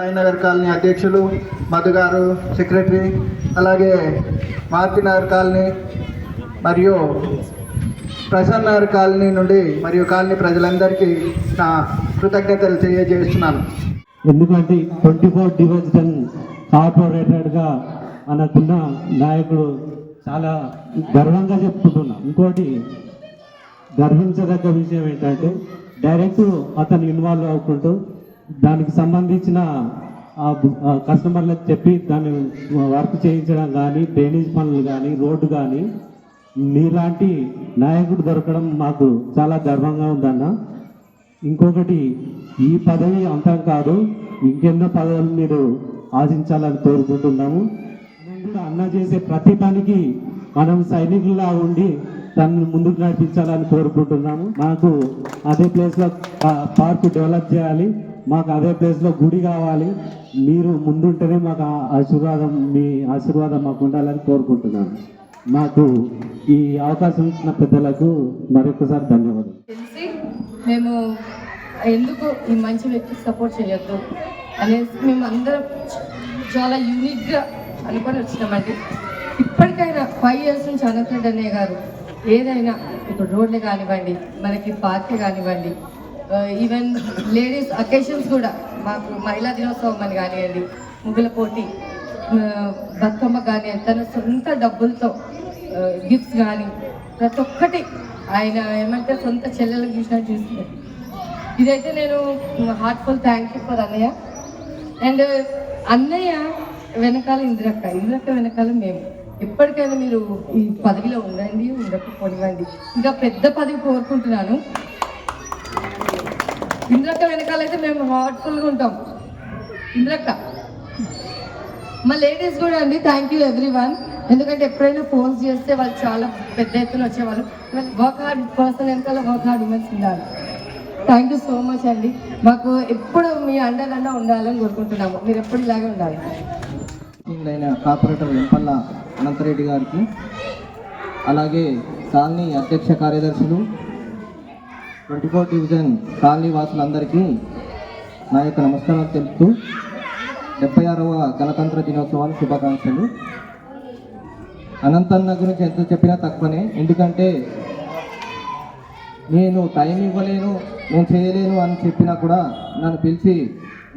Sainagar colony అధ్యక్షులు మధు గారు secretary అలాగే మార్తినగర్ కాలనీ మరియు ప్రసన్న నగర్ కాలనీ నుండి మరియు కాలనీ ప్రజలందరికీ నా కృతజ్ఞతలు తెలియజేస్తున్నాను. ఎందుకంటే ట్వంటీ ఫోర్ డివిజన్ కార్పొరేటర్గా మనకున్న నాయకుడు చాలా గర్వంగా చెప్పుకుంటున్నా. ఇంకోటి గర్వించదగ్గ విషయం ఏంటంటే డైరెక్ట్ అతను ఇన్వాల్వ్ అవుకుంటూ దానికి సంబంధించిన కస్టమర్లకు చెప్పి దాన్ని వర్క్ చేయించడం కానీ డ్రైనేజ్ పనులు కానీ రోడ్డు కానీ మీలాంటి నాయకుడు దొరకడం మాకు చాలా గర్వంగా ఉందన్న. ఇంకొకటి ఈ పదవి అంతం కాదు ఇంకెన్నో పదవులు మీరు ఆశించాలని కోరుకుంటున్నాము. అన్న చేసే ప్రతి పనికి మనం సైనికుల్లా ఉండి తనను ముందుకు నడిపించాలని కోరుకుంటున్నాము. మాకు అదే ప్లేస్లో పార్క్ డెవలప్ చేయాలి. మాకు అదే ప్లేస్లో గుడి కావాలి. మీరు ముందుంటేనే మాకు ఆ ఆశీర్వాదం మీ ఆశీర్వాదం మాకు ఉండాలని కోరుకుంటున్నాను. మాకు ఈ అవకాశం ఇచ్చిన పెద్దలకు మరొకసారి ధన్యవాదాలు. తెలిసి మేము ఎందుకు ఈ మంచి వ్యక్తికి సపోర్ట్ చేయొద్దు అనేసి మేము అందరం చాలా యూనిక్గా అనుకొని వచ్చినామండి. ఇప్పటికైనా ఫైవ్ ఇయర్స్ నుంచి అనంతరెడ్డి అన్నయ్య గారు ఏదైనా ఇప్పుడు రోడ్లు కానివ్వండి మనకి పార్క్ కానివ్వండి ఈవెన్ లేడీస్ అకేషన్స్ కూడా మాకు మహిళా దినోత్సవం అని కానివ్వండి ముగ్గుల పోటీ uh, బతుకమ్మ కానీ తన సొంత డబ్బులతో uh, గిఫ్ట్స్ కానీ ప్రతి ఒక్కటి ఆయన ఏమంటే సొంత చెల్లెలకు చూసినా చూస్తున్నారు ఇదైతే నేను హార్ట్ఫుల్ థ్యాంక్ యూ ఫర్ అన్నయ్య. అండ్ uh, అన్నయ్య వెనకాల ఇందిరక్క ఇందిరక్క వెనకాల మేము. ఎప్పటికైనా మీరు ఈ పదవిలో ఉండండి ఉండకపోనివ్వండి. ఇంకా పెద్ద పదవి కోరుకుంటున్నాను. ఇంద్రక్క వెనకాల అయితే మేము హార్ట్ఫుల్గా ఉంటాం. ఇంద్రక్క. మా లేడీస్ కూడా అండి థ్యాంక్ యూ ఎవ్రీ వన్ ఎందుకంటే ఎప్పుడైనా ఫోన్స్ చేస్తే వాళ్ళు చాలా పెద్ద ఎత్తున వచ్చేవాళ్ళు. వర్క్ హార్డ్ పర్సన్ వెనకాల వర్క్ హార్డ్ ఉమెన్స్ ఉండాలి. థ్యాంక్ యూ సో మచ్ అండి. మాకు ఎప్పుడు మీ అండదండా ఉండాలని కోరుకుంటున్నాము. మీరు ఎప్పుడు ఇలాగే ఉండాలి. అయిన కార్పొరేటర్ వెంపల్ల అనంతరెడ్డి గారికి అలాగే సాల్ని అధ్యక్ష కార్యదర్శులు ట్వంటీ ఫోర్ డివిజన్ కాలనీ వాసులందరికీ నా యొక్క నమస్కారాలు తెలుపుతూ డెబ్బై ఆరవ గణతంత్ర దినోత్సవాలు శుభాకాంక్షలు. అనంతన్న గురించి ఎంత చెప్పినా తక్కువనే ఎందుకంటే నేను టైం ఇవ్వలేను నేను చేయలేను అని చెప్పినా కూడా నన్ను పిలిచి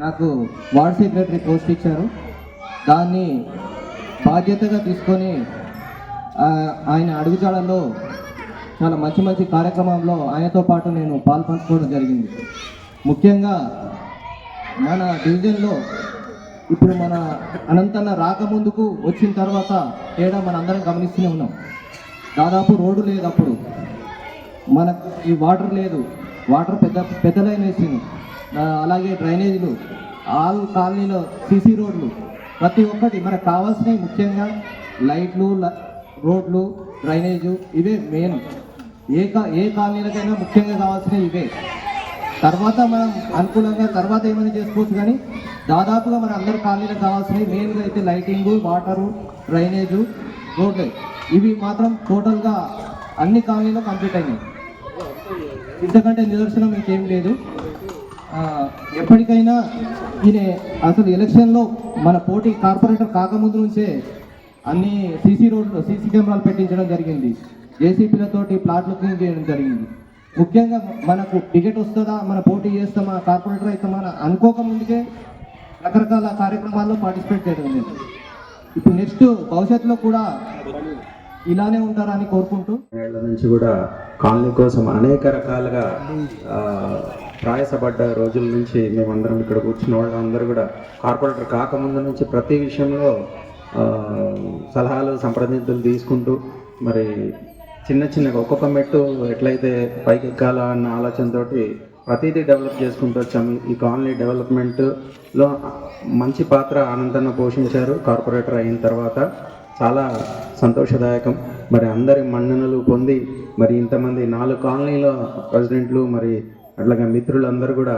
నాకు వార్డ్ సెక్రటరీ పోస్ట్ ఇచ్చారు. దాన్ని బాధ్యతగా తీసుకొని ఆయన అడుగుజాడల్లో చాలా మంచి మంచి కార్యక్రమంలో ఆయనతో పాటు నేను పాల్పంచుకోవడం జరిగింది. ముఖ్యంగా మన డివిజన్లో ఇప్పుడు మన అనంతన్న రాకముందుకు వచ్చిన తర్వాత తేడా మన అందరం గమనిస్తూనే ఉన్నాం. దాదాపు రోడ్డు లేదు అప్పుడు. మన ఈ వాటర్ లేదు. వాటర్ పెద్ద పెద్ద లైన్ వేసింది అలాగే డ్రైనేజీలు ఆల్ కాలనీలో సీసీ రోడ్లు. ప్రతి ఒక్కటి మనకు కావాల్సినవి ముఖ్యంగా లైట్లు ల- రోడ్లు డ్రైనేజు ఇవే మెయిన్. ఏ కా ఏ కాలనీలకైనా ముఖ్యంగా కావాల్సినవి ఇవే. తర్వాత మనం అనుకూలంగా తర్వాత ఏమైనా చేసుకోవచ్చు కానీ దాదాపుగా మన అందరి కాలనీలకు కావాల్సినవి మెయిన్గా అయితే లైటింగు వాటరు డ్రైనేజు రోడ్లు ఇవి మాత్రం టోటల్గా అన్ని కాలనీలో కంప్లీట్ అయినాయి. ఇంతకంటే నిదర్శనం ఇంకేం లేదు. ఎప్పటికైనా ఈయన అసలు ఎలక్షన్లో మన పోటీ కార్పొరేటర్ కాకముందు నుంచే అన్ని సీసీ రోడ్లు సీసీ కెమెరాలు పెట్టించడం జరిగింది. జేసీపీలతోటి ప్లాట్లు క్లీన్ చేయడం జరిగింది. ముఖ్యంగా మనకు టికెట్ వస్తుందా మన పోటీ చేస్తామా కార్పొరేటర్ అవుతామా అని అనుకోక ముందుకే రకరకాల కార్యక్రమాల్లో పార్టిసిపేట్ చేయడం జరిగింది. ఇప్పుడు నెక్స్ట్ భవిష్యత్తులో కూడా ఇలానే ఉంటారని కోరుకుంటూ ఏళ్ళ నుంచి కూడా కాలనీ కోసం అనేక రకాలుగా ప్రయాసపడ్డ రోజుల నుంచి మేమందరం ఇక్కడ కూర్చున్న వాళ్ళందరూ కూడా కార్పొరేటర్ కాకముందు నుంచి ప్రతి విషయంలో సలహాలు సంప్రదింపులు తీసుకుంటూ మరి చిన్న చిన్నగా ఒక్కొక్క మెట్టు ఎట్లయితే పైకి ఎక్కాలా అన్న ఆలోచనతోటి ప్రతిదీ డెవలప్ చేసుకుంటూ వచ్చాము. ఈ కాలనీ డెవలప్మెంట్లో మంచి పాత్ర ఆనందన్న పోషించారు. కార్పొరేటర్ అయిన తర్వాత చాలా సంతోషదాయకం. మరి అందరి మన్ననలు పొంది మరి ఇంతమంది నాలుగు కాలనీల ప్రెసిడెంట్లు మరి అట్లాగే మిత్రులందరూ కూడా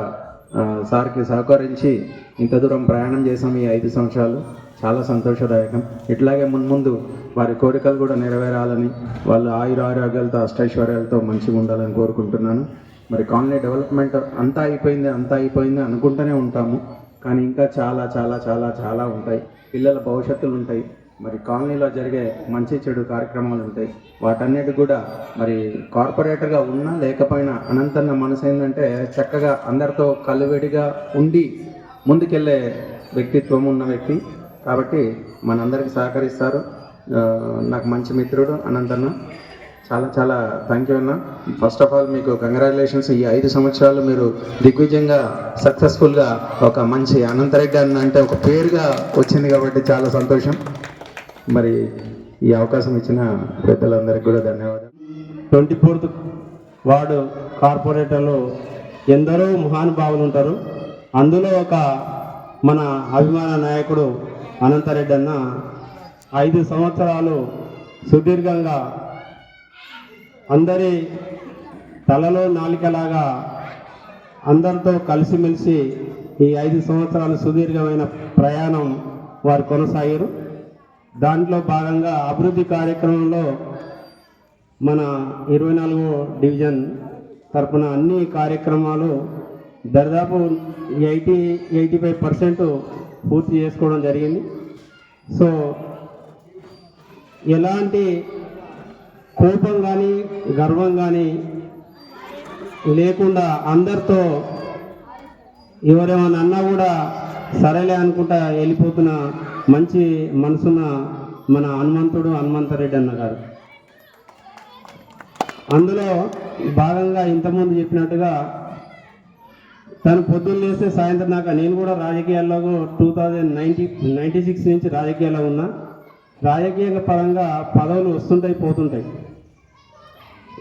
సార్కి సహకరించి ఇంత దూరం ప్రయాణం చేసాం ఈ ఐదు సంవత్సరాలు. చాలా సంతోషదాయకం. ఇట్లాగే మున్ముందు వారి కోరికలు కూడా నెరవేరాలని వాళ్ళు ఆయుర ఆరోగ్యాలతో అష్టైశ్వర్యాలతో మంచిగా ఉండాలని కోరుకుంటున్నాను. మరి కాలనీ డెవలప్మెంట్ అంతా అయిపోయింది అంతా అయిపోయింది అనుకుంటూనే ఉంటాము. కానీ ఇంకా చాలా చాలా చాలా చాలా ఉంటాయి. పిల్లల భవిష్యత్తులు ఉంటాయి. మరి కాలనీలో జరిగే మంచి చెడు కార్యక్రమాలు ఉంటాయి. వాటన్నిటి కూడా మరి కార్పొరేటర్గా ఉన్నా లేకపోయినా అనంతన్న మనసు ఏంటంటే చక్కగా అందరితో కలివిడిగా ఉండి ముందుకెళ్ళే వ్యక్తిత్వం ఉన్న వ్యక్తి. కాబట్టి మనందరికి సహకరిస్తారు. నాకు మంచి మిత్రుడు అనంతన్న. చాలా చాలా థ్యాంక్ యూ అన్న. ఫస్ట్ ఆఫ్ ఆల్ మీకు కంగ్రాచులేషన్స్ ఈ ఐదు సంవత్సరాలు మీరు దిగ్విజయంగా సక్సెస్ఫుల్గా ఒక మంచి అనంతరెడ్డి అన్న అంటే ఒక పేరుగా వచ్చింది కాబట్టి చాలా సంతోషం. మరి ఈ అవకాశం ఇచ్చిన పెద్దలందరికీ కూడా ధన్యవాదాలు. ట్వంటీ ఫోర్త్ వార్డు కార్పొరేటర్లో ఎందరో మహానుభావులు ఉంటారు. అందులో ఒక మన అభిమాన నాయకుడు అనంతరెడ్డి అన్న ఐదు సంవత్సరాలు సుదీర్ఘంగా అందరి తలలో నాలికలాగా అందరితో కలిసిమెలిసి ఈ ఐదు సంవత్సరాలు సుదీర్ఘమైన ప్రయాణం వారు కొనసాగారు. దాంట్లో భాగంగా అభివృద్ధి కార్యక్రమంలో మన ఇరవై నాలుగో డివిజన్ తరపున అన్ని కార్యక్రమాలు దాదాపు ఎయిటీ ఎయిటీ ఫైవ్ పర్సెంట్ పూర్తి చేసుకోవడం జరిగింది. సో ఎలాంటి కోపం కానీ గర్వం కానీ లేకుండా అందరితో ఎవరేమన్నా అన్నా కూడా సరేలే అనుకుంటా వెళ్ళిపోతున్న మంచి మనసున్న మన హనుమంతుడు హనుమంతరెడ్డి అన్న గారు. అందులో భాగంగా ఇంతకుముందు చెప్పినట్టుగా తను పొద్దున్న లేస్తే సాయంత్రం దాకా నేను కూడా రాజకీయాల్లో two thousand ninety ninety six నుంచి రాజకీయాల్లో ఉన్నా. రాజకీయ పరంగా పదవులు వస్తుంటాయి పోతుంటాయి.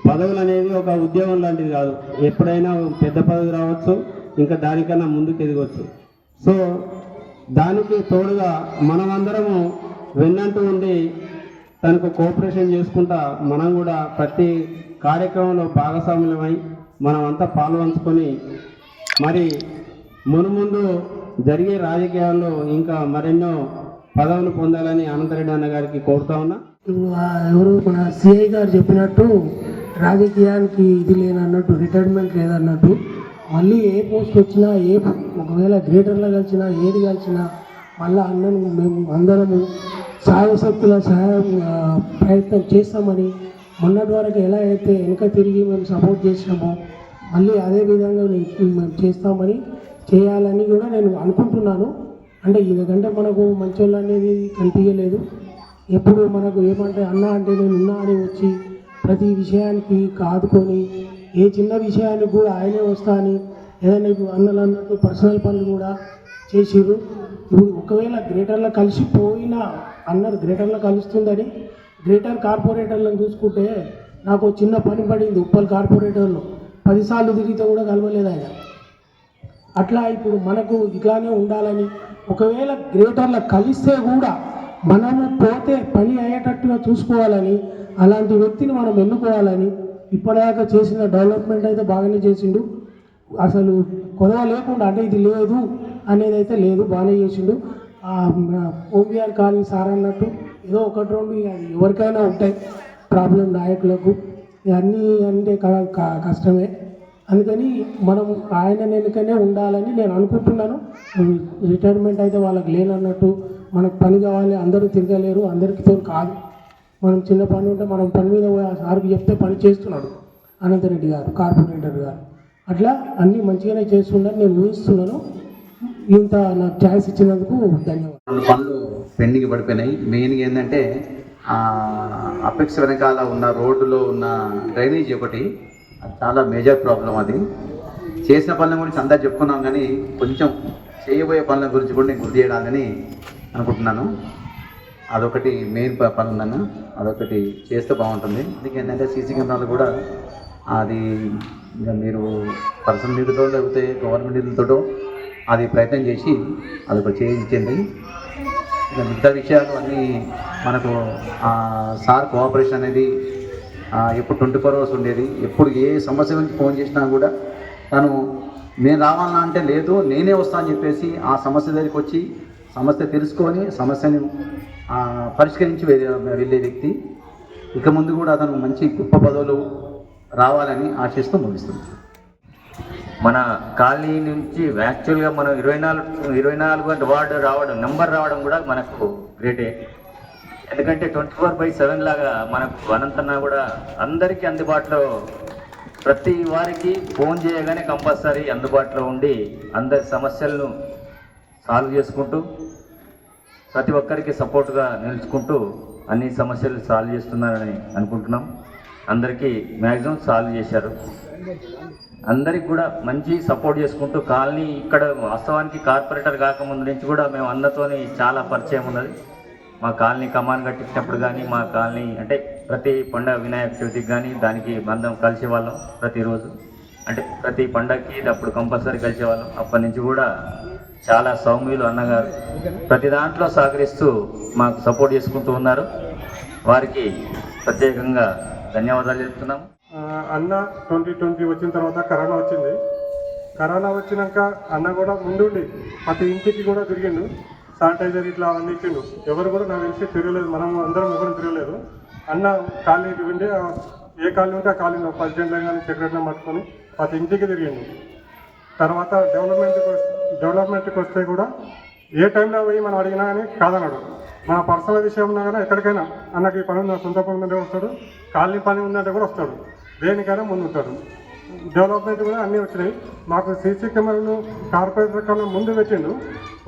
పదవులు అనేది ఒక ఉద్యోగం లాంటిది కాదు. ఎప్పుడైనా పెద్ద పదవి రావచ్చు ఇంకా దానికన్నా ముందుకు ఎదగవచ్చు. సో దానికి తోడుగా మనమందరము వెన్నంటూ ఉండి తనకు కోఆపరేషన్ చేసుకుంటా మనం కూడా ప్రతి కార్యక్రమంలో భాగస్వాములమై మనమంతా పాల్పంచుకొని మరి మునుముందు జరిగే రాజకీయాల్లో ఇంకా మరెన్నో పదవులు పొందాలని అనంతరెడ్డి అన్న గారికి కోరుతా ఉన్నా. ఇప్పుడు ఎవరు మన సిఐ గారు చెప్పినట్టు రాజకీయానికి ఇది లేనన్నట్టు రిటైర్మెంట్ లేదన్నట్టు మళ్ళీ ఏ పోస్ట్ వచ్చినా ఏ ఒకవేళ గ్రేటర్లో కలిసినా ఏది కలిసినా మళ్ళీ అందరం మేము అందరము సాయశక్తుల సహాయం ప్రయత్నం చేస్తామని మొన్నటి వరకు ఎలా అయితే వెనుక తిరిగి మేము సపోర్ట్ చేసినామో మళ్ళీ అదే విధంగా నేను- చేస్తామని చేయాలని కూడా నేను అనుకుంటున్నాను. అంటే ఎందుకంటే మనకు మంచోళ్ళు అనేది కనిపించలేదు. ఎప్పుడు మనకు ఏమంటే అన్న అంటే నేను ఉన్నా అని వచ్చి ప్రతి విషయానికి కాదుకొని ఏ చిన్న విషయానికి కూడా ఆయనే వస్తా అని ఏదైనా ఇప్పుడు అన్నలు అన్నట్టు పర్సనల్ పనులు కూడా చేసిర్రు. ఇప్పుడు ఒకవేళ గ్రేటర్లో కలిసిపోయినా అన్నారు గ్రేటర్లో కలుస్తుందని గ్రేటర్ కార్పొరేటర్లను చూసుకుంటే నాకు చిన్న పని పడింది ఉప్పల్ కార్పొరేటర్లో. పదిసార్లు తిరిగితే కూడా కలవలేదు ఆయన. అట్లా ఇప్పుడు మనకు ఇట్లానే ఉండాలని ఒకవేళ గ్రేటర్లు కలిస్తే కూడా మనము పోతే పని అయ్యేటట్టుగా చూసుకోవాలని అలాంటి వ్యక్తిని మనం ఎన్నుకోవాలని ఇప్పటిదాకా చేసిన డెవలప్మెంట్ అయితే బాగానే చేసిండు. అసలు కొదవ లేకుండా అంటే ఇది లేదు అనేది అయితే లేదు బాగానే చేసిండు. ఓబిఆర్ కాలనీ సార్ అన్నట్టు ఏదో ఒకటి రెండు ఎవరికైనా ఉంటాయి ప్రాబ్లం నాయకులకు. ఇవన్నీ అంటే క- కష్టమే. అందుకని మనం ఆయన వెనుకనే ఉండాలని నేను అనుకుంటున్నాను. రిటైర్మెంట్ అయితే వాళ్ళకి లేనన్నట్టు మనకు పని కావాలి అందరూ తిరగలేరు అందరికీతో కాదు. మనం చిన్న పని ఉంటే మనం పని మీద పోయి ఆ సార్కి చెప్తే పని చేస్తున్నాడు అనంతరెడ్డి గారు కార్పొరేటర్ గారు. అట్లా అన్నీ మంచిగానే చేస్తుండని నేను ఊహిస్తున్నాను. ఇంత నాకు ఛాయిస్ ఇచ్చినందుకు ధన్యవాదాలు. పనులు పెండింగ్ పడిపోయినాయి. మెయిన్గా ఏంటంటే అపెక్స్ వెనకాల ఉన్న రోడ్డులో ఉన్న డ్రైనేజ్ ఒకటి అది చాలా మేజర్ ప్రాబ్లం అది. చేసిన పనుల గురించి అంతా చెప్పుకున్నాం కానీ కొంచెం చేయబోయే పనుల గురించి కూడా నేను గుర్తు చేయాలని అనుకుంటున్నాను. అదొకటి మెయిన్ ప- పని ఉందన్న అదొకటి చేస్తే బాగుంటుంది. అందుకే ఏంటంటే సీసీ కెమెరాలు కూడా అది ఇంకా మీరు పర్సనల్ నిధులతో లేకపోతే గవర్నమెంట్ నిధులతోటో అది ప్రయత్నం చేసి అది ఒక చేయించండి మిగతా విషయాలు అన్నీ మనకు సార్ కోఆపరేషన్ అనేది ఎప్పుడు ట్వంటీ ఫోర్ అవర్స్ ఉండేది. ఎప్పుడు ఏ సమస్య గురించి ఫోన్ చేసినా కూడా తను నేను రావాలన్నా అంటే లేదు నేనే వస్తా అని చెప్పేసి ఆ సమస్య దగ్గరికి వచ్చి సమస్య తెలుసుకొని సమస్యని పరిష్కరించి వెళ్ళే వెళ్ళే వ్యక్తి. ఇక ముందు కూడా అతను మంచి గొప్ప పదవులు రావాలని ఆశిస్తూ ముగిస్తుంది మన కాలనీ నుంచి యాక్చువల్గా మనం ఇరవై నాలుగు ఇరవై నాలుగు గంట వార్డు రావడం నెంబర్ రావడం కూడా మనకు గ్రేటే ఎందుకంటే ట్వంటీ ఫోర్ బై సెవెన్ లాగా మనకు అనంతన్నా కూడా అందరికీ అందుబాటులో ప్రతి వారికి ఫోన్ చేయగానే కంపల్సరీ అందుబాటులో ఉండి అందరి సమస్యలను సాల్వ్ చేసుకుంటూ ప్రతి ఒక్కరికి సపోర్ట్గా నిలుచుకుంటూ అన్ని సమస్యలు సాల్వ్ చేస్తున్నారని అనుకుంటున్నాం. అందరికీ మ్యాక్సిమం సాల్వ్ చేశారు. అందరికి కూడా మంచి సపోర్ట్ చేసుకుంటూ కాలనీ ఇక్కడ వాస్తవానికి కార్పొరేటర్ కాకముందు నుంచి కూడా మేము అందరితోని చాలా పరిచయం ఉన్నది. మా కాలనీ కమాన్ కట్టించినప్పుడు కానీ మా కాలనీ అంటే ప్రతి పండగ వినాయక చవితికి కానీ దానికి బంధం కలిసే వాళ్ళం ప్రతిరోజు. అంటే ప్రతి పండగకి అప్పుడు కంపల్సరీ కలిసేవాళ్ళం. అప్పటి నుంచి కూడా చాలా సౌమ్యులు అన్నగారు. ప్రతి దాంట్లో సహకరిస్తూ మాకు సపోర్ట్ చేసుకుంటూ ఉన్నారు. వారికి ప్రత్యేకంగా ధన్యవాదాలు చెప్తున్నాం అన్న ట్వంటీ ట్వంటీ వచ్చిన తర్వాత కరోనా వచ్చింది. కరోనా వచ్చినాక అన్న కూడా ముందుండి ప్రతి ఇంటికి కూడా తిరిగిండు. శానిటైజర్ ఇట్లా అవన్నీ ఇచ్చిండు. ఎవరు కూడా నాకు తెలిసి తిరగలేదు మనం అందరం ఎవరు తిరగలేదు. అన్న ఖాళీ ఉండి ఏ ఖాళీ ఉంటే ఆ ఖాళీ ప్రెసిడెంట్లో కానీ సెక్రటరీ పట్టుకొని ప్రతి ఇంటికి తిరిగిండు. తర్వాత డెవలప్మెంట్కి డెవలప్మెంట్కి వస్తే కూడా ఏ టైంలో పోయి మనం అడిగినా కానీ కాదన్నాడు. మన పర్సనల్ విషయం ఉన్నా కానీ ఎక్కడికైనా అన్నకి పని ఉందా సొంత పని ఉందంటే వస్తాడు. ఖాళీ పని ఉందంటే కూడా వస్తాడు. దేనికైనా ముందు ఉంటాడు డెవలప్మెంట్ కూడా అన్నీ వచ్చినాయి. మాకు సీసీ కెమెరాలు కార్పొరేటర్ కన్నా ముందు పెట్టిండు.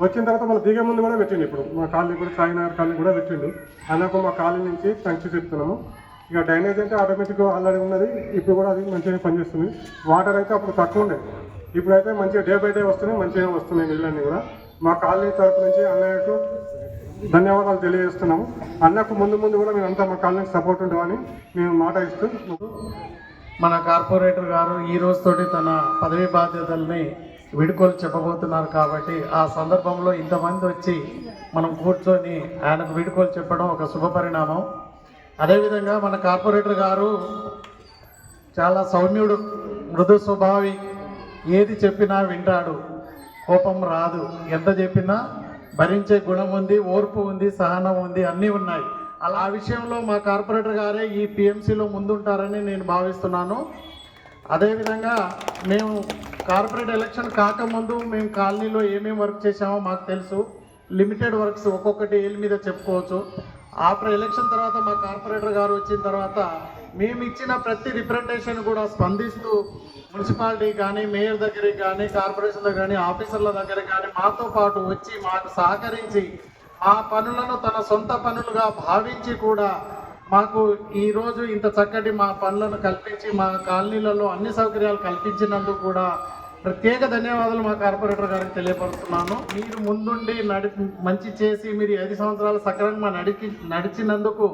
వచ్చిన తర్వాత మన దిగే ముందు కూడా పెట్టిండు ఇప్పుడు. మా కాలనీ కూడా సాయినగర్ కాలనీ కూడా పెట్టిండు. అన్నకు మా కాలనీ నుంచి థ్యాంక్స్ చెప్తున్నాము. ఇక డ్రైనేజ్ అంటే ఆటోమేటిక్గా ఆల్రెడీ ఉన్నది. ఇప్పుడు కూడా అది మంచిగా పనిచేస్తుంది. వాటర్ అయితే అప్పుడు తక్కువ ఉండే. ఇప్పుడైతే మంచిగా డే బై డే వస్తున్నాయి మంచిగా వస్తున్నాయి నీళ్ళన్నీ కూడా. మా కాలనీ తరపు నుంచి అన్నయ్యకు ధన్యవాదాలు తెలియజేస్తున్నాము. అన్నకు ముందు ముందు కూడా మేమంతా మా కాలనీకి సపోర్ట్ ఉంటామని మేము మాట ఇస్తూ మన కార్పొరేటర్ గారు ఈ రోజుతోటి తన పదవి బాధ్యతల్ని విడుకోలు చెప్పబోతున్నారు కాబట్టి ఆ సందర్భంలో ఇంతమంది వచ్చి మనం కూర్చొని ఆయనకు విడుకోలు చెప్పడం ఒక శుభ పరిణామం. అదేవిధంగా మన కార్పొరేటర్ గారు చాలా సౌమ్యుడు మృదు స్వభావి. ఏది చెప్పినా వింటాడు. కోపం రాదు. ఎంత చెప్పినా భరించే గుణం ఉంది ఓర్పు ఉంది సహనం ఉంది అన్నీ ఉన్నాయి. అలా ఆ విషయంలో మా కార్పొరేటర్ గారే ఈ పిఎంసిలో ముందుంటారని నేను భావిస్తున్నాను. అదేవిధంగా మేము కార్పొరేట్ ఎలక్షన్ కాకముందు మేము కాలనీలో ఏమేమి వర్క్ చేసామో మాకు తెలుసు. లిమిటెడ్ వర్క్స్ ఒక్కొక్కటి ఏళ్ళ మీద చెప్పుకోవచ్చు. ఆఫ్టర్ ఎలక్షన్ తర్వాత మా కార్పొరేటర్ గారు వచ్చిన తర్వాత మేము ఇచ్చిన ప్రతి రిప్రజెంటేషన్ కూడా స్పందిస్తూ మున్సిపాలిటీ కానీ మేయర్ దగ్గరికి కానీ కార్పొరేషన్ దగ్గర కానీ ఆఫీసర్ల దగ్గర కానీ మాతో పాటు వచ్చి మాకు సహకరించి మా పనులను తన సొంత పనులుగా భావించి కూడా మాకు ఈరోజు ఇంత చక్కటి మా పనులను కల్పించి మా కాలనీలలో అన్ని సౌకర్యాలు కల్పించినందుకు కూడా ప్రత్యేక ధన్యవాదాలు మా కార్పొరేటర్ గారికి తెలియపరుస్తున్నాను. మీరు ముందుండి నడి మంచి చేసి మీరు ఐదు సంవత్సరాలు సక్రమంగా నడిచి నడిచినందుకు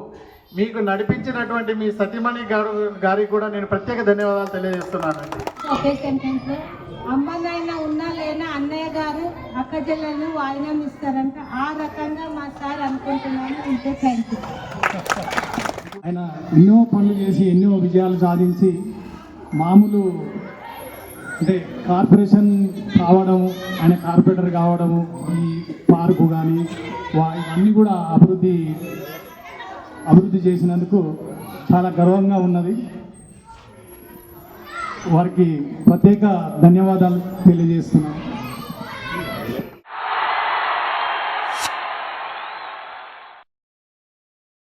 మీకు నడిపించినటువంటి మీ సతీమణి గారు గారికి కూడా నేను ప్రత్యేక ధన్యవాదాలు తెలియజేస్తున్నానండి ఒకే సెంటెన్స్లో అమ్మనైనా ఉన్నా లేనా అన్నయ్య గారు అక్క చెల్లెలు వాయినం ఇస్తారంట. ఆ రకంగా మా సార్ అనుకుంటున్నాను. ఇంతే థ్యాంక్ యూ ఆయన ఎన్నో పనులు చేసి ఎన్నో విజయాలు సాధించి మామూలు అంటే కార్పొరేషన్ కావడము ఆయన కార్పొరేటర్ కావడము ఈ పార్కు కానీ వా ఇవన్నీ కూడా అభివృద్ధి అభివృద్ధి చేసినందుకు చాలా గర్వంగా ఉన్నది. వారికి ప్రత్యేక ధన్యవాదాలు తెలియజేస్తున్నాను.